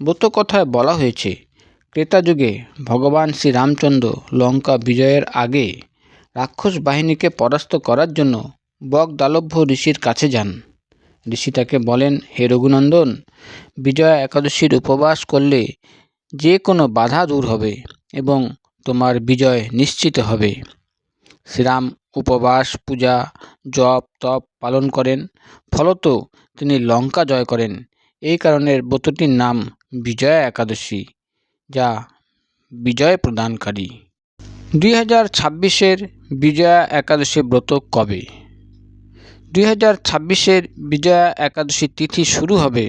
ব্রত কথায় বলা হয়েছে, ক্রেতা যুগে ভগবান শ্রীরামচন্দ্র লঙ্কা বিজয়ের আগে রাক্ষস বাহিনীকে পরাস্ত করার জন্য বকদালভ্য ঋষির কাছে যান। ঋষি তাকে বলেন, হে রঘুনন্দন, বিজয়া একাদশীর উপবাস করলে যে কোনো বাধা দূর হবে এবং তোমার বিজয় নিশ্চিত হবে শ্রীরাম উপবাস, পূজা, জপ, তপ পালন করেন। ফলত তিনি লঙ্কা জয় করেন। এই কারণে ব্রতটির নাম বিজয়া একাদশী, যা বিজয় প্রদানকারী। দুই হাজার ছাব্বিশের বিজয়া একাদশী ব্রত কবে? দুই হাজার ছাব্বিশের বিজয়া একাদশী তিথি শুরু হবে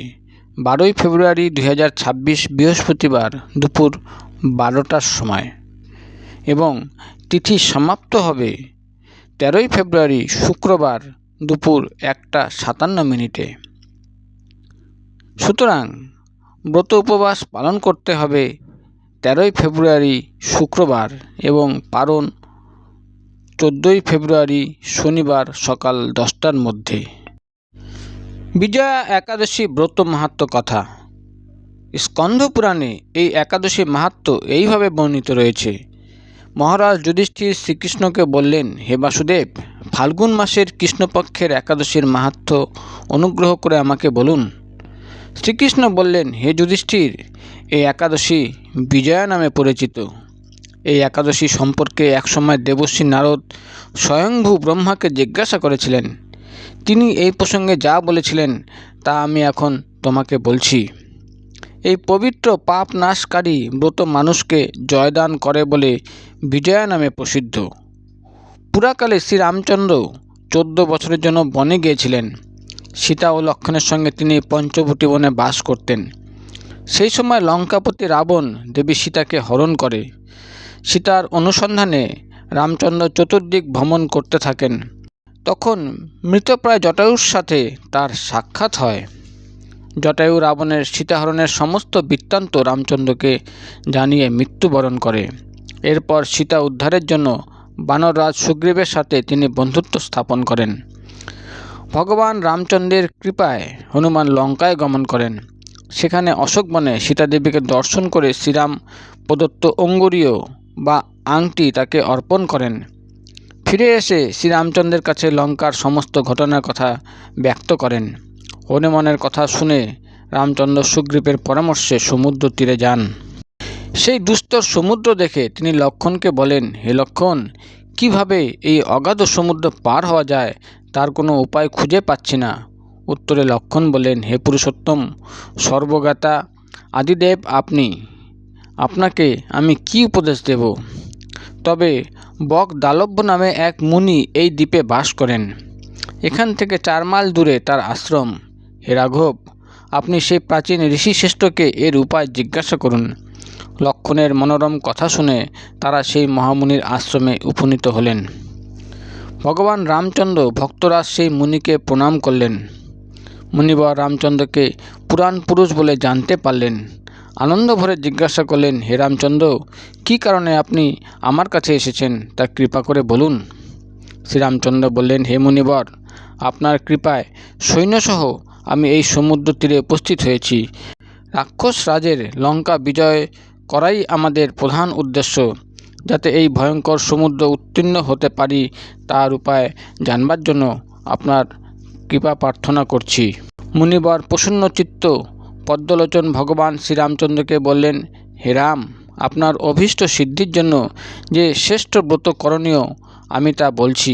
বারোই ফেব্রুয়ারি দুই হাজার ছাব্বিশ বৃহস্পতিবার দুপুর বারোটার সময় এবং তিথি সমাপ্ত হবে তেরোই ফেব্রুয়ারি শুক্রবার দুপুর একটা সাতান্ন মিনিটে। সুতরাং ব্রত উপবাস পালন করতে হবে। তেরোই ফেব্রুয়ারি শুক্রবার এবং পারণ চোদ্দোই ফেব্রুয়ারি শনিবার সকাল দশটার মধ্যে। বিজয়া একাদশী ব্রত মাহাত্ম কথা। স্কন্ধ পুরাণে এই একাদশী মাহাত্ম এইভাবে বর্ণিত রয়েছে। মহারাজ যুধিষ্ঠির শ্রীকৃষ্ণকে বললেন, হে বাসুদেব, ফাল্গুন মাসের কৃষ্ণপক্ষের একাদশীর মাহাত্ম অনুগ্রহ করে আমাকে বলুন। শ্রীকৃষ্ণ বললেন, হে যুধিষ্ঠির এই একাদশী বিজয়া নামে পরিচিত। এই একাদশী সম্পর্কে একসময় দেবশ্রী নারদ স্বয়ংভূ ব্রহ্মাকে জিজ্ঞাসা করেছিলেন। তিনি এই প্রসঙ্গে যা বলেছিলেন, তা আমি এখন তোমাকে বলছি। এই পবিত্র পাপ নাশকারী ব্রত মানুষকে জয়দান করে বলে বিজয়া নামে প্রসিদ্ধ। পুরাকালে শ্রীরামচন্দ্র চোদ্দ বছরের জন্য বনে গিয়েছিলেন। সীতা ও লক্ষণের সঙ্গে তিনি পঞ্চবটী বনে বাস করতেন। সেই সময় লঙ্কাপতি রাবণ দেবী সীতাকে হরণ করে। সীতার অনুসন্ধানে রামচন্দ্র চতুর্দিক ভ্রমণ করতে থাকেন। তখন মৃতপ্রায় জটায়ুর সাথে তার সাক্ষাৎ হয়। জটায়ু রাবণের সীতাহরণের সমস্ত বৃত্তান্ত রামচন্দ্রকে জানিয়ে মৃত্যুবরণ করে। এরপর সীতা উদ্ধারের জন্য বানররাজ সুগ্রীবের সাথে তিনি বন্ধুত্ব স্থাপন করেন। ভগবান রামচন্দ্রের কৃপায় হনুমান লঙ্কায় গমন করেন। সেখানে অশোক বনে সীতাদেবীকে দর্শন করে শ্রীরাম প্রদত্ত অঙ্গুরীয় বা আংটি তাকে অর্পণ করেন। ফিরে এসে শ্রীরামচন্দ্রের কাছে লঙ্কার সমস্ত ঘটনার কথা ব্যক্ত করেন। হনুমানের কথা শুনে রামচন্দ্র সুগ্রীবের পরামর্শে সমুদ্র তীরে যান। সেই দুস্তর সমুদ্র দেখে তিনি লক্ষণকে বলেন, হে লক্ষণ কীভাবে এই অগাধ সমুদ্র পার হওয়া যায় তার কোনো উপায় খুঁজে পাচ্ছি না? উত্তরে লক্ষণ বলেন, হে পুরুষোত্তম, সর্বজ্ঞাতা আদিদেব আপনি। আপনাকে আমি কি উপদেশ দেব? তবে বক দালব্য নামে এক মুনি এই দ্বীপে বাস করেন। এখান থেকে চার মাইল দূরে তার আশ্রম। হে রাঘব, আপনি সেই প্রাচীন ঋষিশ্রেষ্ঠকে এর উপায় জিজ্ঞাসা করুন। লক্ষণের মনোরম কথা শুনে তারা সেই মহামুনির আশ্রমে উপনীত হলেন। ভগবান রামচন্দ্র ভক্তরাজ সেই মুনিকে প্রণাম করলেন। মুনিবর রামচন্দ্রকে পুরাণ পুরুষ বলে জানতে পারলেন। আনন্দ ভরে জিজ্ঞাসা করলেন, হে রামচন্দ্র, কী কারণে আপনি আমার কাছে এসেছেন? তা কৃপা করে বলুন। শ্রীরামচন্দ্র বললেন, হে মুনিবর, আপনার কৃপায় সৈন্যসহ আমি এই সমুদ্র তীরে উপস্থিত হয়েছি। রাক্ষস রাজের লঙ্কা বিজয় করাই আমাদের প্রধান উদ্দেশ্য। যাতে এই ভয়ঙ্কর সমুদ্র উত্তীর্ণ হতে পারি, তার উপায় জানবার জন্য আপনার কৃপা প্রার্থনা করছি। মুনিবর প্রসন্ন চিত্ত পদ্মলোচন ভগবান শ্রীরামচন্দ্রকে বললেন, হে রাম, আপনার অভীষ্ট সিদ্ধির জন্য যে শ্রেষ্ঠ ব্রত করণীয়, আমি তা বলছি।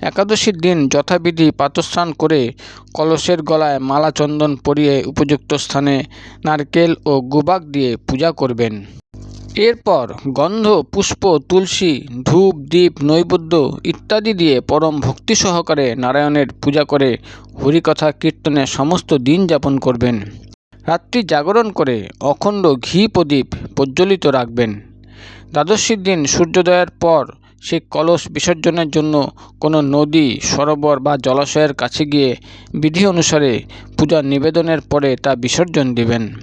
একাদশীর দিন যথাবিধি পাতস্নান করে কলসের গলায় মালা চন্দন পরিয়ে উপযুক্ত স্থানে নারকেল ও গুবাক দিয়ে পূজা করবেন। এরপর গন্ধ, পুষ্প, তুলসী, ধূপ দ্বীপ নৈবেদ্য ইত্যাদি দিয়ে পরম ভক্তি সহকারে নারায়ণের পূজা করে হরিকথা কীর্তনে সমস্ত দিন যাপন করবেন। রাত্রি জাগরণ করে অখণ্ড ঘি প্রদীপ প্রজ্বলিত রাখবেন। দ্বাদশীর দিন সূর্যোদয়ের পর সেই কলস বিসর্জনের জন্য কোনো নদী, সরোবর বা জলাশয়ের কাছে গিয়ে বিধি অনুসারে পূজা নিবেদনের পরে তা বিসর্জন দিবেন।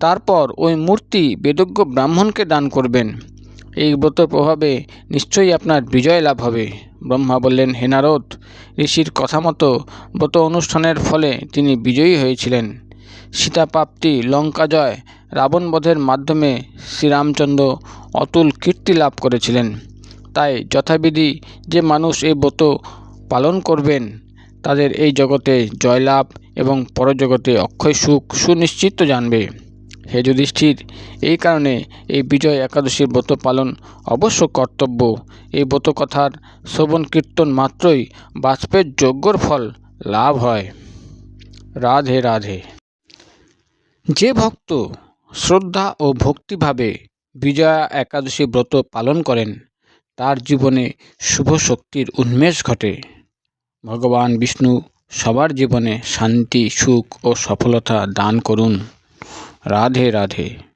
তারপর ওই মূর্তি বেদজ্ঞ ব্রাহ্মণকে দান করবেন। এই ব্রত প্রভাবে নিশ্চয়ই আপনার বিজয় লাভ হবে। ব্রহ্মা বললেন, হে নারদ, ঋষির কথা মতো ব্রত অনুষ্ঠানের ফলে তিনি বিজয়ী হয়েছিলেন। সীতাপ্রাপ্তি লঙ্কা জয় রাবণবধের মাধ্যমে শ্রীরামচন্দ্র অতুল কীর্তি লাভ করেছিলেন। তাই যথাবিধি যে মানুষ এই ব্রত পালন করবেন, তাদের এই জগতে জয়লাভ এবং পরজগতে অক্ষয় সুখ সুনিশ্চিত জানবে। হে যুধিষ্ঠির, এই কারণে এই বিজয় একাদশীর ব্রত পালন অবশ্য কর্তব্য। এই ব্রত কথার শ্রবণ কীর্তন মাত্রই বাষ্পের যজ্ঞর ফল লাভ হয়। রাধে রাধে। যে ভক্ত শ্রদ্ধা ও ভক্তিভাবে বিজয়া একাদশী ব্রত পালন করেন তার জীবনে শুভ শক্তির উন্মেষ ঘটে। ভগবান বিষ্ণু সবার জীবনে শান্তি, সুখ ও সফলতা দান করুন। রাধে রাধে।